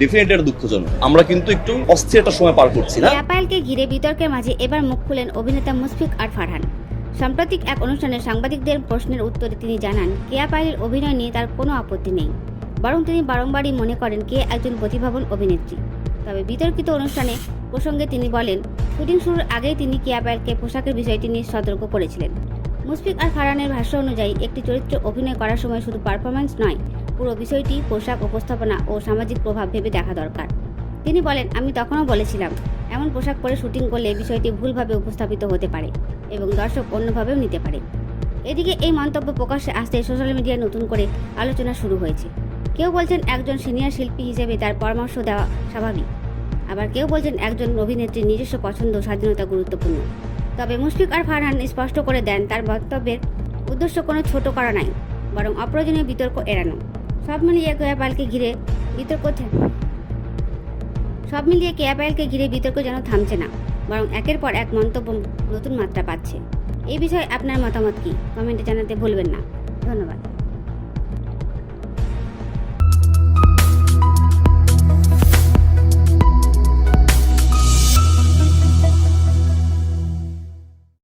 Definitely এটা দুঃখজনক। আমরা কিন্তু একটু অস্থির একটা সময় পার করছি, না? ঘিরে বিতর্কের মাঝে এবার মুখ খুলেন অভিনেতা মুশফিক আর ফারহান। সাম্প্রতিক এক অনুষ্ঠানে সাংবাদিকদের প্রশ্নের উত্তরে তিনি জানান, কেয়া পায়েলের অভিনয় নিয়ে তার কোনো আপত্তি নেই। বরং তিনি বারংবারই মনে করেন, কে একজন প্রতিভাবান অভিনেত্রী। তবে বিতর্কিত অনুষ্ঠানে প্রসঙ্গে তিনি বলেন, শুটিং শুরুর আগেই তিনি কেয়া পায়েলকে পোশাকের বিষয়টি নিয়ে সতর্ক করেছিলেন। মুশফিক আর ফারহানের ভাষ্য অনুযায়ী, একটি চরিত্রে অভিনয় করার সময় শুধু পারফরম্যান্স নয় পুরো বিষয়টি পোশাক, উপস্থাপনা ও সামাজিক প্রভাব ভেবে দেখা দরকার। তিনি বলেন, আমি তখনও বলেছিলাম, এমন পোশাক পরে শুটিং করলে বিষয়টি ভুলভাবে উপস্থাপিত হতে পারে এবং দর্শক অন্যভাবেও নিতে পারে। এদিকে এই মন্তব্য প্রকাশ্যে আসতে সোশ্যাল মিডিয়ায় নতুন করে আলোচনা শুরু হয়েছে। কেউ বলছেন, একজন সিনিয়র শিল্পী হিসেবে তার পরামর্শ দেওয়া স্বাভাবিক। আবার কেউ বলছেন, একজন অভিনেত্রীর নিজস্ব পছন্দ স্বাধীনতা গুরুত্বপূর্ণ। তবে মুশফিক আর ফারহান স্পষ্ট করে দেন, তার বক্তব্যের উদ্দেশ্য কোনো ছোট করা নাই, বরং অপ্রয়োজনীয় বিতর্ক এড়ানো। সব মিলিয়ে কেয়া পালকে ঘিরে বিতর্ক সব মিলিয়ে কেয়া পায়েলকে ঘিরে বিতর্ক যেন থামছে না, বরং একের পর এক মন্তব্য নতুন মাত্রা পাচ্ছে। এই বিষয়ে আপনার মতামত কি? কমেন্টে জানাতে ভুলবেন না। ধন্যবাদ।